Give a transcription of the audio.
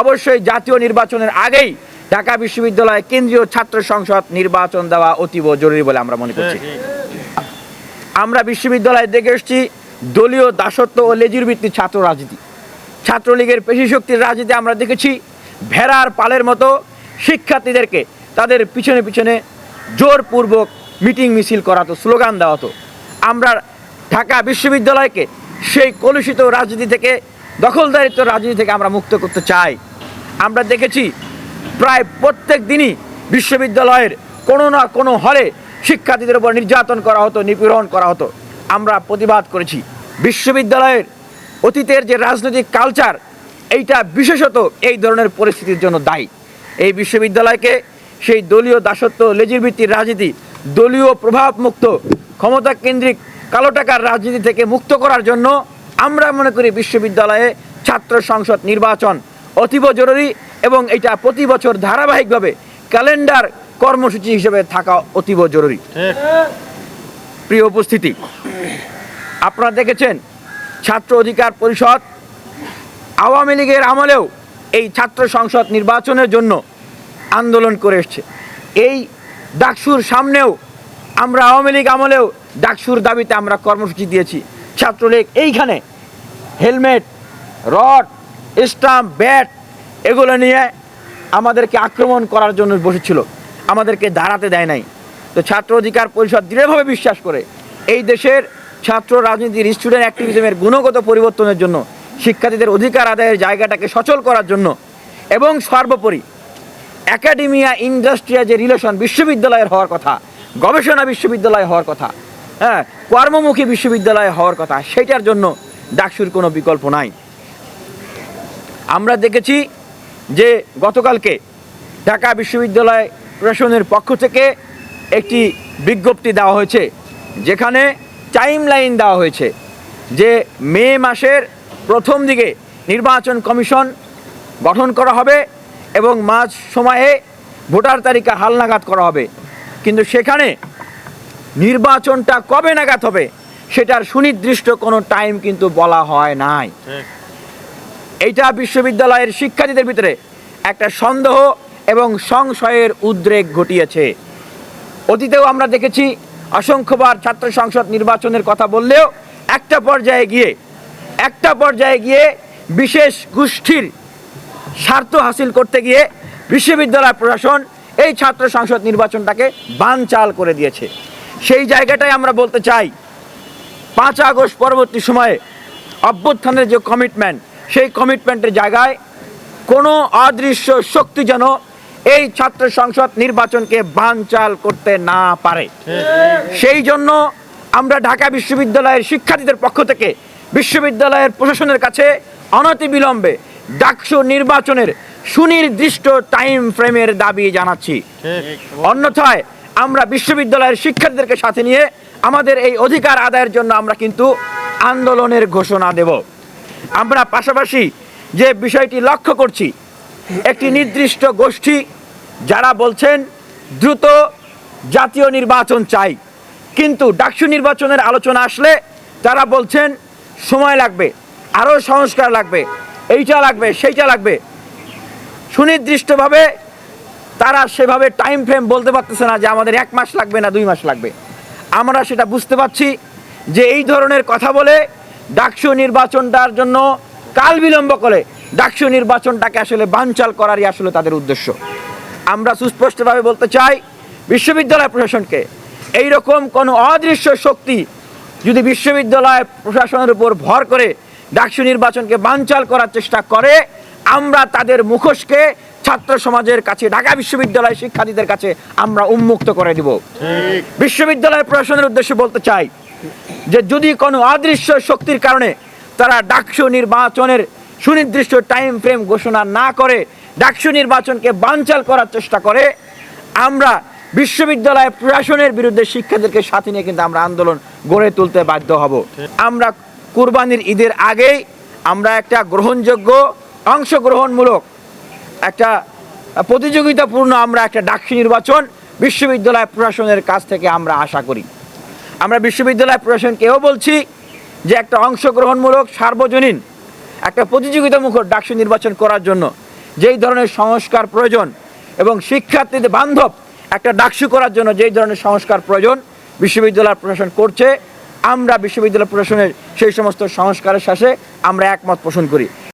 অবশ্যই জাতীয় নির্বাচনের আগেই ঢাকা বিশ্ববিদ্যালয়ে কেন্দ্রীয় ছাত্র সংসদ নির্বাচন দেওয়া অতীব জরুরি বলে আমরা মনে করছি। আমরা বিশ্ববিদ্যালয়ে দেখে এসেছি দলীয় দাসত্ব ও লেজুর ভিত্তিক ছাত্র রাজনীতি। ছাত্রলীগের পেশি শক্তির রাজনীতি আমরা দেখেছি। ভেড়ার পালের মতো শিক্ষার্থীদেরকে তাদের পিছনে পিছনে জোরপূর্বক মিটিং মিছিল করাতো স্লোগান দেওয়া হতো আমরা ঢাকা বিশ্ববিদ্যালয়কে সেই কলুষিত রাজনীতি থেকে দখলদারিত্ব রাজনীতি থেকে আমরা মুক্ত করতে চাই। আমরা দেখেছি প্রায় প্রত্যেক দিনই বিশ্ববিদ্যালয়ের কোনো না কোনো হলে শিক্ষার্থীদের উপর নির্যাতন করা হতো, নিপীড়ন করা হতো। আমরা প্রতিবাদ করেছি। বিশ্ববিদ্যালয়ের অতীতের যে রাজনৈতিক কালচার এইটা বিশেষত এই ধরনের পরিস্থিতির জন্য দায়ী। এই বিশ্ববিদ্যালয়কে সেই দলীয় দাসত্ব লেজির রাজনীতি, দলীয় প্রভাবমুক্ত ক্ষমতা কেন্দ্রিক কালো টাকার রাজনীতি থেকে মুক্ত করার জন্য আমরা মনে করি বিশ্ববিদ্যালয়ে ছাত্র সংসদ নির্বাচন অতীব জরুরি এবং এটা প্রতি বছর ধারাবাহিকভাবে ক্যালেন্ডার কর্মসূচি হিসেবে থাকা অতীব জরুরি। প্রিয় উপস্থিতি আপনারা দেখেছেন ছাত্র অধিকার পরিষদ আওয়ামী লীগের আমলেও এই ছাত্র সংসদ নির্বাচনের জন্য আন্দোলন করে এসছে। এই ডাকসুর সামনেও আমরা আওয়ামী লীগ আমলেও ডাকসুর দাবিতে আমরা কর্মসূচি দিয়েছি। ছাত্রলীগ, এইখানে হেলমেট, রড, স্টাম্প, ব্যাট, এগুলো নিয়ে আমাদেরকে আক্রমণ করার জন্য বসেছিল। আমাদেরকে দাঁড়াতে দেয় নাই। তো ছাত্র অধিকার পরিষদ দৃঢ়ভাবে বিশ্বাস করে, এই দেশের ছাত্র রাজনীতির স্টুডেন্ট অ্যাক্টিভিজমের গুণগত পরিবর্তনের জন্য, শিক্ষার্থীদের অধিকার আদায়ের জায়গাটাকে সচল করার জন্য এবং সর্বোপরি অ্যাকাডেমিয়া ইন্ডাস্ট্রিয়া যে রিলেশন বিশ্ববিদ্যালয়ের হওয়ার কথা, গবেষণা বিশ্ববিদ্যালয় হওয়ার কথা হ্যাঁ কর্মমুখী বিশ্ববিদ্যালয় হওয়ার কথা সেটার জন্য ডাকসুর কোনো বিকল্প নাই। আমরা দেখেছি যে গতকালকে ঢাকা বিশ্ববিদ্যালয় প্রশাসনের পক্ষ থেকে একটি বিজ্ঞপ্তি দেওয়া হয়েছে, যেখানে টাইম লাইন দেওয়া হয়েছে যে মে মাসের প্রথম দিকে নির্বাচন কমিশন গঠন করা হবে এবং মাঝ সময়ে ভোটার তালিকা হালনাগাদ করা হবে। কিন্তু সেখানে নির্বাচনটা কবে নাগাদ হবে সেটার সুনির্দিষ্ট কোনো টাইম কিন্তু বলা হয় নাই। এইটা বিশ্ববিদ্যালয়ের শিক্ষার্থীদের ভিতরে একটা সন্দেহ এবং সংশয়ের উদ্রেক ঘটিয়েছে। অতীতেও আমরা দেখেছি অসংখ্যবার ছাত্র সংসদ নির্বাচনের কথা বললেও একটা পর্যায়ে গিয়ে একটা পর্যায়ে গিয়ে বিশেষ গোষ্ঠীর স্বার্থ হাসিল করতে গিয়ে বিশ্ববিদ্যালয় প্রশাসন এই ছাত্র সংসদ নির্বাচনটাকে বানচাল করে দিয়েছে। সেই জায়গাটাই আমরা বলতে চাই। পাঁচ আগস্ট পরবর্তী সময়ে অভ্যুত্থানের যে কমিটমেন্ট সেই কমিটমেন্টের জায়গায় কোনো অদৃশ্য শক্তি যেন এই ছাত্র সংসদ নির্বাচনকে বানচাল করতে না পারে। সেই জন্য আমরা ঢাকা বিশ্ববিদ্যালয়ের শিক্ষার্থীদের পক্ষ থেকে বিশ্ববিদ্যালয়ের প্রশাসনের কাছে অনতিবিলম্বে ডাকসু নির্বাচনের সুনির্দিষ্ট টাইম ফ্রেমের দাবি জানাচ্ছি। অন্যথায় আমরা বিশ্ববিদ্যালয়ের শিক্ষার্থীদেরকে সাথে নিয়ে আমাদের এই অধিকার আদায়ের জন্য আমরা কিন্তু আন্দোলনের ঘোষণা দেব। আমরা পাশাপাশি যে বিষয়টি লক্ষ্য করছি, একটি নির্দিষ্ট গোষ্ঠী যারা বলছেন দ্রুত জাতীয় নির্বাচন চাই, কিন্তু ডাকসু নির্বাচনের আলোচনা আসলে তারা বলছেন সময় লাগবে, আরও সংস্কার লাগবে, এইটা লাগবে, সেইটা লাগবে। সুনির্দিষ্টভাবে তারা সেভাবে টাইম ফ্রেম বলতে পারতেছে না যে আমাদের এক মাস লাগবে না দুই মাস লাগবে। আমরা সেটা বুঝতে পারছি যে এই ধরনের কথা বলে ডাকসু নির্বাচনটার জন্য কাল বিলম্ব করে ডাকসু নির্বাচনটাকে আসলে বানচাল করারই আসলে তাদের উদ্দেশ্য। আমরা সুস্পষ্টভাবে বলতে চাই বিশ্ববিদ্যালয় প্রশাসনকে এই রকম কোনো অদৃশ্য শক্তি যদি বিশ্ববিদ্যালয় প্রশাসনের উপর ভর করে ডাকসু নির্বাচনকে বানচাল করার চেষ্টা করে, আমরা তাদের মুখোশকে ছাত্র সমাজের কাছে ঢাকা বিশ্ববিদ্যালয় শিক্ষার্থীদের কাছে আমরা উন্মুক্ত করে দিব। বিশ্ববিদ্যালয় প্রশাসনের উদ্দেশ্যে বলতে চাই যে যদি কোনো অদৃশ্য শক্তির কারণে তারা ডাকসু নির্বাচনের সুনির্দিষ্ট টাইম ফ্রেম ঘোষণা না করে ডাকসু নির্বাচনকে বানচাল করার চেষ্টা করে আমরা বিশ্ববিদ্যালয় প্রশাসনের বিরুদ্ধে শিক্ষার্থীদেরকে সাথে নিয়ে কিন্তু আমরা আন্দোলন গড়ে তুলতে বাধ্য হব। আমরা কুরবানির ঈদের আগেই আমরা একটা গ্রহণযোগ্য অংশগ্রহণমূলক একটা প্রতিযোগিতাপূর্ণ আমরা একটা ডাকসু নির্বাচন বিশ্ববিদ্যালয় প্রশাসনের কাছ থেকে আমরা আশা করি। আমরা বিশ্ববিদ্যালয় প্রশাসনকেও বলছি যে একটা অংশগ্রহণমূলক, সার্বজনীন একটা প্রতিযোগিতামুখর ডাকসু নির্বাচন করার জন্য যেই ধরনের সংস্কার প্রয়োজন এবং শিক্ষার্থীদের বান্ধব একটা ডাকসু করার জন্য যেই ধরনের সংস্কার প্রয়োজন বিশ্ববিদ্যালয় প্রশাসন করছে, আমরা বিশ্ববিদ্যালয় প্রশাসনের সেই সমস্ত সংস্কারের শেষে আমরা একমত পোষণ করি।